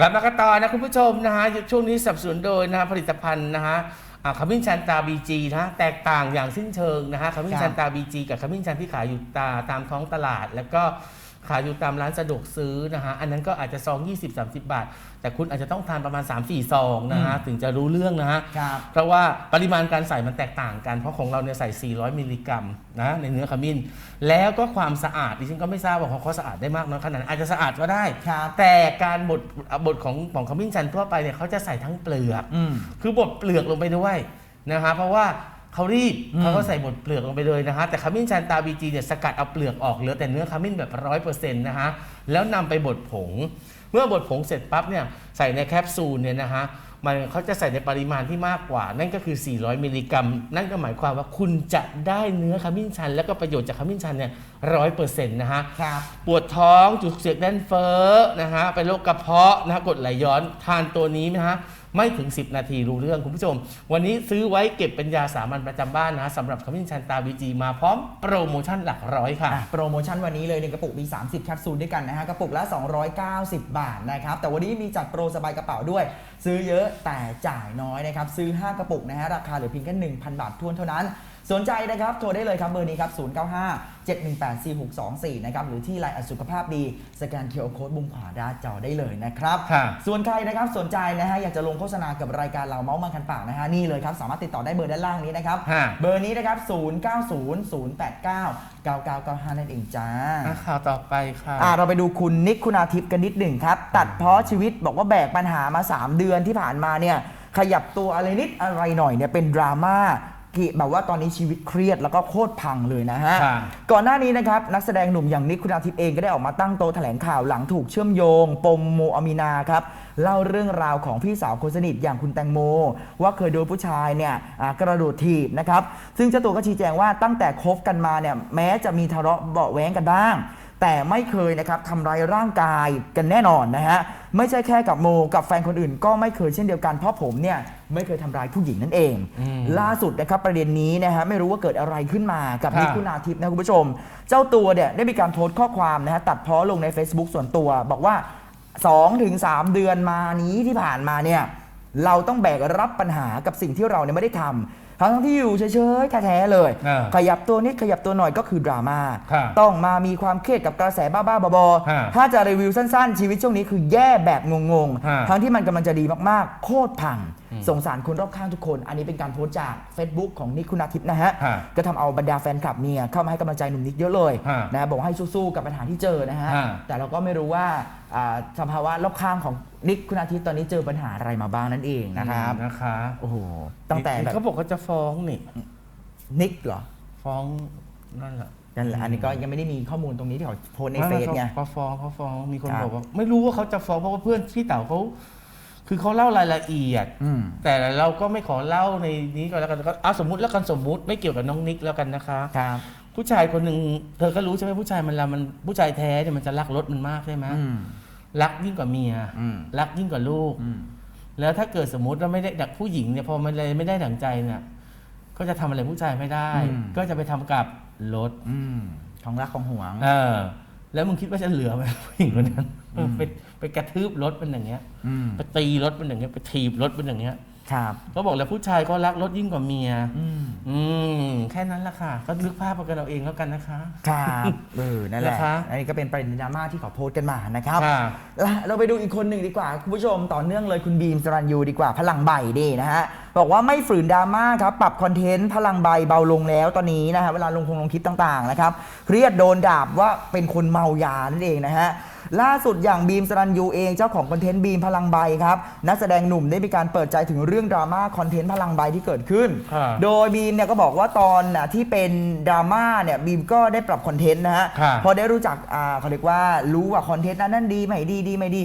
กลับมากันต่อนะคุณผู้ชมนะฮะช่วงนี้สนับสนุนโดยนะฮะผลิตภัณฑ์นะฮะอ่าขมิ้นชันตาบีจีนะฮะแตกต่างอย่างสิ้นเชิงนะฮะขมิ้นชันตาบีจีกับขมิ้นชันที่ขายอยู่ตาตามท้องตลาด แล้วก็ ขายอยู่ตามร้านสะดวกซื้อนะฮะอันนั้นก็อาจจะซอง 20-30 บาท แต่คุณอาจจะต้องทานประมาณ 3-4 ซองนะฮะถึงจะรู้เรื่องนะฮะครับเพราะว่าปริมาณการใส่มันแตกต่างกัน เพราะของเราเนี่ยใส่ 400 มิลลิกรัมนะในเนื้อขมิ้น แล้วก็ความสะอาดดิฉันก็ไม่ทราบว่าของเขาสะอาดได้มากน้อยขนาดไหนอาจจะสะอาดก็ได้ ครับแต่การบดบดของของขมิ้นชันทั่วไปเนี่ยเขาจะใส่ทั้งเปลือก อืม คือบดเปลือกลงไปด้วยนะฮะเพราะว่า เขารีบอืมเขาก็ใส่บดเปลือกลงไปเลยนะฮะ แต่ขมิ้นชันตาบีจีเนี่ยสกัดเอาเปลือกออกเหลือแต่เนื้อขมิ้นแบบร้อยเปอร์เซ็นต์นะฮะ แล้วนำไปบดผง เมื่อบดผงเสร็จปั๊บเนี่ยใส่ในแคปซูลเนี่ยนะฮะมันเขาจะใส่ในปริมาณที่มากกว่า นั่นก็คือ 400 มิลลิกรัม นั่นก็หมายความว่าคุณจะได้เนื้อขมิ้นชัน แล้วก็ประโยชน์จากขมิ้นชันเนี่ยร้อยเปอร์เซ็นต์นะฮะครับปวดท้องจุกเสียดแน่นเฟ้อนะฮะเป็นโรคกระเพาะนะฮะกรดไหลย้อนทานตัวนี้นะฮะไม่ถึง 10 นาทีรู้เรื่องคุณผู้ชม วันนี้ซื้อไว้เก็บเป็นยาสามัญประจำบ้านนะสำหรับขมิ้นชันตาบีจีมาพร้อมโปรโมชั่นหลักร้อยค่ะ อะโปรโมชั่นวันนี้เลย1กระปุกมี 30 แคปซูลด้วยกันนะฮะกระปุกละ 290 บาทนะครับ แต่วันนี้มีจัดโปรสบายกระเป๋าด้วย ซื้อเยอะแต่จ่ายน้อยนะครับ ซื้อ 5 กระปุกนะฮะราคาเหลือเพียงแค่1,000 บาททวนเท่านั้น สนใจนะครับ โทรได้เลยครับเบอร์นี้ครับ 095 718 4624 นะครับ หรือที่ไลน์อสุขภาพดี สแกนเคอร์โค้ดมุมขวาด้านจอได้เลยนะครับ ค่ะ ส่วนใครนะครับสนใจนะฮะอยากจะลงโฆษณากับรายการเราเมาส์มันคันปากนะฮะนี่เลยครับ สามารถติดต่อได้เบอร์ด้านล่างนี้นะครับ ฮะ เบอร์นี้นะครับ 0900899995 นั่นเองจ้า อะข่าวต่อไปค่ะ อ่าเราไปดูคุณนิกคุณาทิพย์กันนิดหนึ่งครับ ตัดเพราะชีวิตบอกว่าแบกปัญหามา 3 เดือนที่ผ่านมาเนี่ยขยับตัวอะไรนิดอะไรหน่อยเนี่ยเป็นดราม่าที่ แบบว่าตอนนี้ชีวิตเครียดแล้วก็โคตรพังเลยนะฮะค่ะก่อนหน้านี้นะครับนักแสดงหนุ่มอย่างนิกคุณาทิพย์เองก็ได้ออกมาตั้งโต๊ะแถลงข่าวหลังถูกเชื่อมโยง ปมโมอามีนาครับเล่าเรื่องราวของพี่สาวคนสนิทอย่างคุณแตงโม ว่าเคยโดนผู้ชายเนี่ยอ่ากระโดดถีบนะครับซึ่งเจ้าตัวก็ชี้แจงว่าตั้งแต่คบกันมาเนี่ยแม้จะมีทะเลาะเบาะแว้งกันบ้าง แต่ไม่เคยนะครับทำร้ายร่างกายกันแน่นอนนะฮะไม่ใช่แค่กับโมกับแฟนคนอื่นก็ไม่เคยเช่นเดียวกันเพราะผมเนี่ย ไม่เคยทำร้ายผู้หญิงนั่นเองอืมล่าสุดนะครับประเด็นนี้นะฮะไม่รู้ว่าเกิดอะไรขึ้นมากับค่ะนิกคุณาทิพย์นะคุณผู้ชม เจ้าตัวเนี่ยได้มีการโพสต์ข้อความนะฮะตัดพ้อลงใน Facebook ส่วนตัว บอกว่า 2-3 เดือนมานี้ที่ผ่านมาเนี่ยเราต้องแบกรับปัญหากับสิ่งที่เราเนี่ยไม่ได้ทำทั้งที่อยู่เฉยๆแท้ๆเลย อ่าขยับตัวนิดขยับตัวหน่อยก็คือดราม่าค่ะต้องมามีความเครียดกับกระแสบ้าๆบอฮะๆถ้าจะรีวิวสั้นๆ ชีวิตช่วงนี้คือแย่แบบงงฮะ ๆทั้งที่มันกำลังจะดีมากๆ โคตรพัง สงสารคนรอบข้างทุกคน อันนี้เป็นการโพสต์จาก Facebook ของนิกคุณาทิพย์นะฮะ ฮะก็ทำเอาบรรดาแฟนคลับเนี่ยเข้ามาให้กำลังใจหนุ่มนิกเยอะเลยฮะนะบอกให้สู้ๆกับปัญหาที่เจอนะฮะ ฮะ แต่เราก็ไม่รู้ว่าอ่าสภาวะรอบข้างของนิกคุณาทิพย์ตอนนี้เจอปัญหาอะไรมาบ้างนั่นเองนะครับนะคะโอ้โหตั้งแต่แบบเขาบอกเขาจะฟ้องนี่ นิกเหรอฟ้องนั่นแหละนั่นแหละอันนี้ก็ยังไม่ได้มีข้อมูลตรงนี้ที่เขาโพสต์ในเฟซไง เขาฟ้องเขาฟ้องมีคนครับ บอกว่า ไม่รู้ว่าเขาจะฟ้องเพราะว่าเพื่อนพี่เต๋าเขา คือเขาเล่ารายละเอียด อืมแต่เราก็ไม่ขอเล่าในนี้ก็แล้วกันก็เอาสมมติแล้วกันสมมุติไม่เกี่ยวกับน้องนิกแล้วกันนะคะ ครับ ผู้ชายคนหนึ่งเธอก็รู้ใช่ไหมผู้ชายมันละมันผู้ชายแท้เนี่ยมันจะรักรถมันมากใช่ไหมอืม รักยิ่งกว่าเมีย อืม รักยิ่งกว่าลูก อืม แล้วถ้าเกิดสมมติว่าไม่ได้ดักผู้หญิงเนี่ยพอมันเลยไม่ได้ดั่งใจเนี่ยก็จะทำอะไรผู้ชายไม่ได้ อืม ก็จะไปทำกับรถ อืมของรักของห่วง เออ แล้วมึงคิดว่าจะเหลือไหมผู้หญิงคนนั้นอืมไป ไปกระทืบรถเป็นอย่างเงี้ยอืมไปตีรถเป็นอย่างเงี้ยไปถีบรถเป็นอย่างเงี้ยครับก็บอกแล้วผู้ชายก็รักรถยิ่งกว่าเมีย อืมอืมแค่นั้นแหละค่ะ ก็นึกภาพเอากันเราเองแล้วกันนะคะ ครับเออนั่นแหละนะคะอันนี้ก็เป็นประเด็นดราม่าที่เขาโพสต์กันมานะครับค่ะ และเราไปดูอีกคนหนึ่งดีกว่า คุณผู้ชมต่อเนื่องเลยคุณบีมสรัญยูดีกว่าพลังใบดีนะฮะบอกว่าไม่ฝืนดราม่าครับปรับคอนเทนต์พลังใบเบาลงแล้วตอนนี้นะฮะเวลาลงคงลงคลิปต่างๆนะครับเครียดโดนดาบว่าเป็นคนเมายานั่นเองนะฮะ ล่าสุดอย่างบีมสรัญยูเองเจ้าของคอนเทนต์บีมพลังใบครับนักแสดงหนุ่มได้มีการเปิดใจถึงเรื่องดราม่าคอนเทนต์พลังใบที่เกิดขึ้นค่ะโดยบีมเนี่ยก็บอกว่าตอนน่ะที่เป็นดราม่าเนี่ยบีมก็ได้ปรับคอนเทนต์นะฮะค่ะพอได้รู้จักอ่าเขาเรียกว่ารู้ว่าคอนเทนต์นั้นนั่นดีไม่ดีดีไม่ดี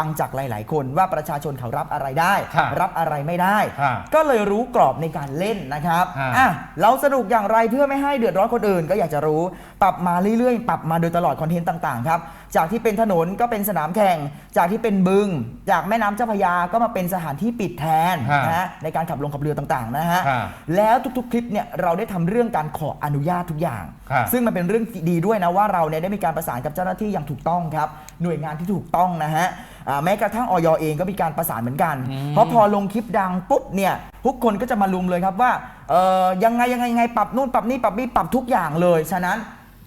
ฟังจากหลาย ๆ คนว่าประชาชนเขารับอะไรได้ ค่ะรับอะไรไม่ได้ ค่ะก็เลยรู้กรอบในการเล่นนะครับอ่า อะเราสนุกอย่างไรเพื่อไม่ให้เดือดร้อนคนอื่นก็อยากจะรู้ ปรับมาเรื่อย ๆ ปรับมาโดยตลอดคอนเทนต์ต่าง ๆ ครับ จากที่เป็นถนนก็เป็นสนามแข่ง จากที่เป็นบึง จากแม่น้ำเจ้าพระยาก็มาเป็นสถานที่ปิดแทนฮะนะฮะในการขับลงขับเรือต่างๆนะฮะค่ะแล้วทุกๆคลิปเนี่ยเราได้ทำเรื่องการขออนุญาตทุกอย่างค่ะซึ่งมันเป็นเรื่องดีด้วยนะว่าเราเนี่ยได้มีการประสานกับเจ้าหน้าที่อย่างถูกต้องครับ หน่วยงานที่ถูกต้องนะฮะอ่าแม้กระทั่งออยเองก็มีการประสานเหมือนกันอืมเพราะพอลงคลิปดังปุ๊บเนี่ยทุกคนก็จะมาลุมเลยครับว่าเออยังไงยังไงยังไงปรับนู่นปรับนี่ปรับนี่ปรับทุกอย่างเลย ฉะนั้น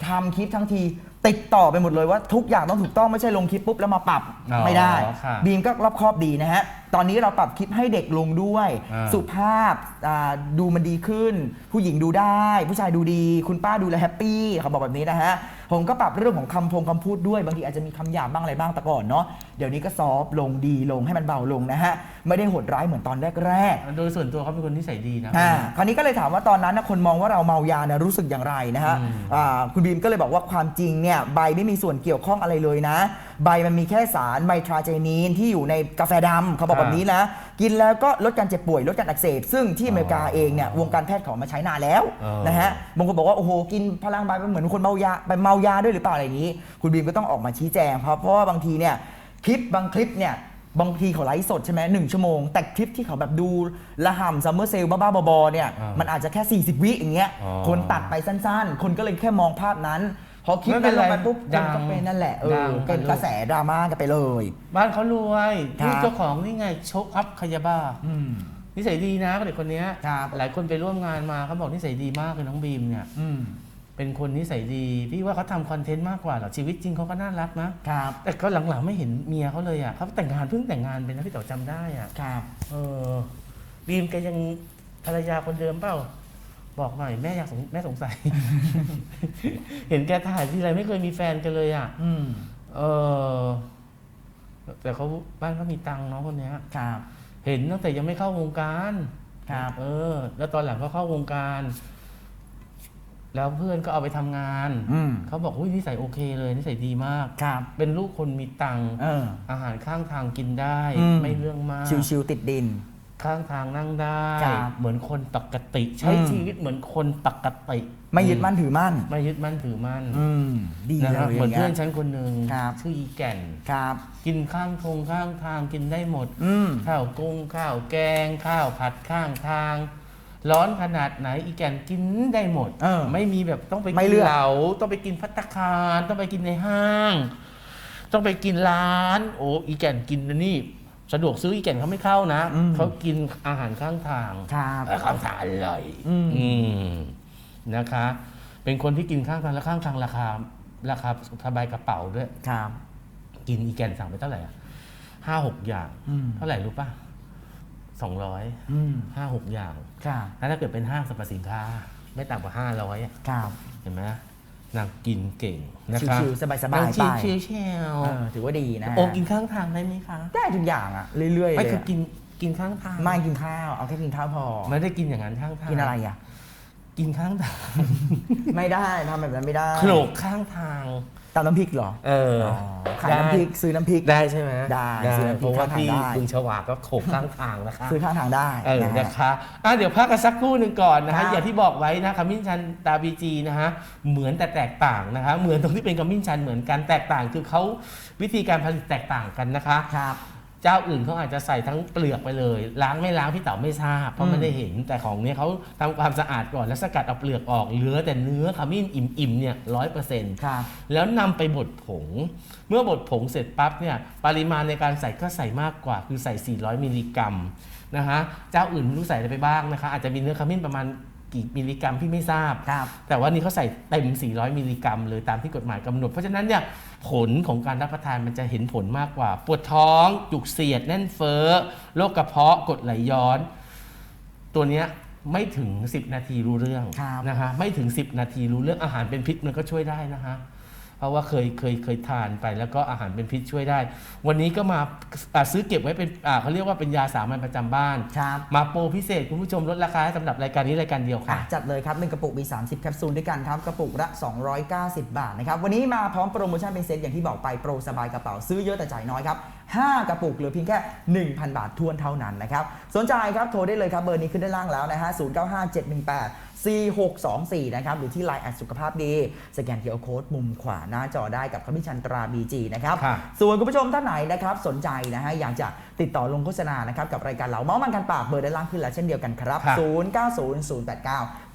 ทำคลิปทั้งที ติดต่อไปหมดเลยว่าทุกอย่างต้องถูกต้องไม่ใช่ลงคลิปปุ๊บแล้วมาปรับอ๋อไม่ได้ ค่ะบีมก็รอบคอบดีนะฮะ ตอนนี้เราปรับคลิปให้เด็กลงด้วย อ่า สุภาพอ่าดูมันดีขึ้น ผู้หญิงดูได้ ผู้ชายดูดี คุณป้าดูแลแฮปปี้เขาบอกแบบนี้นะฮะ ผมก็ปรับเรื่องของคำพงคำพูดด้วยบางทีอาจจะมีคำหยาบบ้างอะไรบ้างแต่ก่อนเนาะเดี๋ยวนี้ก็ซอฟต์ลงดีลงให้มันเบาลงนะฮะไม่ได้โหดร้ายเหมือนตอนแรกๆโดยส่วนตัวเขาเป็นคนที่ใส่ดีนะอ่าคราวนี้ก็เลยถามว่าตอนนั้นนะคนมองว่าเราเมายาเนี่ยรู้สึกอย่างไรนะฮะอืม อ่าคุณบีมก็เลยบอกว่าความจริงเนี่ยใบไม่มีส่วนเกี่ยวข้องอะไรเลยนะใบมันมีแค่สารไมทราเจนีนที่อยู่ในกาแฟดำเขาบอกแบบนี้นะ กินแล้วก็ลดการเจ็บป่วย ลดการอักเสบ ซึ่งที่อเมริกาเองเนี่ยวงการแพทย์เขอมาใช้นานแล้วเออ นะฮะบางคนบอกว่า โอ้โห กินพลังใบเป็นเหมือนคนเมายาไปเมายาด้วยหรือเปล่าอะไรอย่างนี้ คุณบีมก็ต้องออกมาชี้แจงเพราะเพราะว่าบางทีเนี่ยคลิปบางคลิปเนี่ยบางทีเขาไลฟ์สดใช่ไหมหนึ่งชั่วโมง แต่คลิปที่เขาแบบดูละห่ำซัมเมอร์เซลบ้าๆบอๆเนี่ยอ่ามั มันอาจจะแค่ 40 วิอย่างเงี้ย อ๋อ คนตัดไปสั้นๆ คนก็เลยแค่มองภาพนั้น พอคลิปไม่เป็นั้นนลไรงไปปุ๊บดัคนงก็เป็นนั่นแหละ เอดัองเป็นกันกระแสดราม่ากันไปเลย บ้านเขารวยครับ นี่เจ้าของนี่ไงโชคอัพคายาบ้า อืม นิสัยดีนะเด็กคนเนี้ยครับ หลายคนไปร่วมงานมาเขาบอกนิสัยดีมากเลยน้องบีมเนี่ย อืมเป็นคนนิสัยดี พี่ว่าเขาทำคอนเทนต์มากกว่าหรอกชีวิตจริงเขาก็น่ารักนะ ครับแต่ก็หลังๆไม่เห็นเมียเขาเลยอะเขาแต่งงานเพิ่งแต่งงานไปนะพี่เต๋อจำได้อะ ครับ เออบีมแกยังภรรยาคนเดิมเปล่า บอกหน่อยแม่อยากสงแม่สงสัย เห็นแกถ่ายที่ไรไม่เคยมีแฟนกันเลยอะอืมเออแต่เขาบ้านเขามีตังค์เน้องคนเนี้ยครับ เห็นตั้งแต่ยังไม่เข้าวงการครับ เออ แล้วตอนหลังก็เข้าวงการ แล้วเพื่อนก็เอาไปทำงานอืมเขาบอกอุ้ยนิสัยโอเคเลยนิสัยดีมาก ครับ เป็นลูกคนมีตังค์เออ อาหารข้างทางกินได้ อืม ไม่เรื่องมาก ชิวๆติดดิน ข้างทางนั่งได้ ครับ เหมือนคนปกติ ใช้อืมชีวิตเหมือนคนปกติไม่ยึดมั่นถือมั่น ไม่ยึดมั่นถือมั่นอืม ดีนะเลครับยเหมือนย่างเพื่อนงี้ย ฉันคนหนึ่งครับ ชื่ออีแก่น ครับ กินข้างทงข้างทางกินได้หมด อืม ข้าวกุ้งข้าวแกง ข้าวผัดข้างทาง ร้อนขนาดไหนอีแก่นกินได้หมดเออไม่มีแบบต้องไปไม่กินเลือก เหลาต้องไปกินพัตตาคาร ต้องไปกินในห้าง ต้องไปกินร้าน โอ้อีแก่นกินอันนี่ สะดวกซื้ออีแก่นเขาไม่เข้านะอืม เขากินอาหารข้างทางครับข้างทางอร่อยอืม อืมนะคะ เป็นคนที่กินข้างทางและข้างทางราคา ราคาสบายกระเป๋าด้วย ครับกินอีแกนสั่งไปเท่าไหร่อะห้าหกอย่าง อืมเท่าไหร่รู้ป่ะสองร้อยอืมห้าหกอย่าง ครับแล้วถ้าเกิดเป็นห้างสรรพสินค้า ไม่ต่ำกว่าห้าร้อยครับเห็นไหม นางกินเก่งนะคะชิวๆสบายๆนงไปชิวๆเชียวเออถือว่าดีนะโอ้กินข้างทางได้ไหมคะได้ทุกอย่างอะเรื่อยๆไม่เลยคืออะกินกินข้างทางไม่กินข้าวเอาแค่กินข้าวพอไม่ได้กินอย่างนั้นข้างทางกินอะไรอะ กินข้างทาง ไม่ได้ทำแบบนั้นไม่ได้ โขลกข้างทาง ตำน้ำพริกเหรอเอออ๋อขายน้ำพริกซื้อน้ำพริก ได้ใช่ไหมได้ซื้อน้ำพริกเพราะว่าข้างทางที่ได้ บึงฉวากก็โขกข้างทางนะคะซื้อข้างทางได้เออนะฮะนะคะอะเดี๋ยวพักกันสักครู่หนึ่งก่อนนะครัฮะบ อย่างที่บอกไว้นะขมิ้นชันตาบีจีนะฮะเหมือนแต่แตกต่างนะคะเหมือนตรงที่เป็นขมิ้นชันเหมือนกันแตกต่างคือเขาวิธีการผลิตแตกต่างกันนะคะ ครับ เจ้าอื่นเขาอาจจะใส่ทั้งเปลือกไปเลย ล้างไม่ล้างพี่เต๋าไม่ทราบเพอืราะมไม่ได้เห็นแต่ของเนี้ยเขาทำความสะอาดก่อนแล้วสกัดเอาเปลือกออกเหลือแต่เนื้อขมิ้นอิ่มๆเนี่ยร้อยเปอร์เซ็นต์ครับ แล้วนำไปบดผง เมื่อบดผงเสร็จปั๊บเนี่ยปริมาณในการใส่ก็ใส่มากกว่าคือใส่ 400 มิลลิกรัมนะฮะเจ้าอื่นไม่รู้ใส่อะไรไปบ้างนะคะอาจจะมีเนื้อขมิ้นประมาณ กี่มิลลิกรัมพี่ไม่ทราบครับแต่ว่านี่เขาใส่เต็ม 400 มิลลิกรัมเลยตามที่กฎหมายกำหนด เพราะฉะนั้นเนี่ยผลของการรับประทานมันจะเห็นผลมากกว่า ปวดท้อง จุกเสียด แน่นเฟ้อโรคกระเพาะกรดไหลย้อน ตัวเนี้ยไม่ถึง 10 นาทีรู้เรื่องครับนะคะไม่ถึง 10 นาทีรู้เรื่องอาหารเป็นพิษมันก็ช่วยได้นะคะ เพราะว่าเคยเคยเคยทานไปแล้วก็อาหารเป็นพิษช่วยได้ วันนี้ก็มาอ่าซื้อเก็บไว้เป็นอ่าเขาเรียกว่าเป็นยาสามัญประจำบ้านครับมาโปรพิเศษคุณผู้ชมลดราคาให้สำหรับรายการนี้รายการเดียวอะค่ะ จัดเลยครับ1กระปุกมี 30 แคปซูลด้วยกันครับ กระปุกละ 290 บาทนะครับ วันนี้มาพร้อมโปรโมชั่นเป็นเซตอย่างที่บอกไปโปรสบายกระเป๋าซื้อเยอะแต่จ่ายน้อยครับ5 กระปุกเหลือเพียงแค่ 1,000 บาททวนเท่านั้นนะครับ สนใจครับโทรได้เลยครับ เบอร์นี้ขึ้นด้านล่างแล้วนะฮะ095718 4624 นะครับ หรือที่ Line แอดสุขภาพดี สแกนเคอร์โค้ดมุมขวาหน้าจอได้กับขมิ้นชันตรา BG นะครับ ค่ะส่วนคุณผู้ชมท่านไหนนะครับสนใจนะฮะอยากจะติดต่อลงโฆษณานะครับกับรายการเหล่าเมาส์มันกันปากเบอร์ด้านล่างขึ้นแล้วเช่นเดียวกันครับค่ะ090089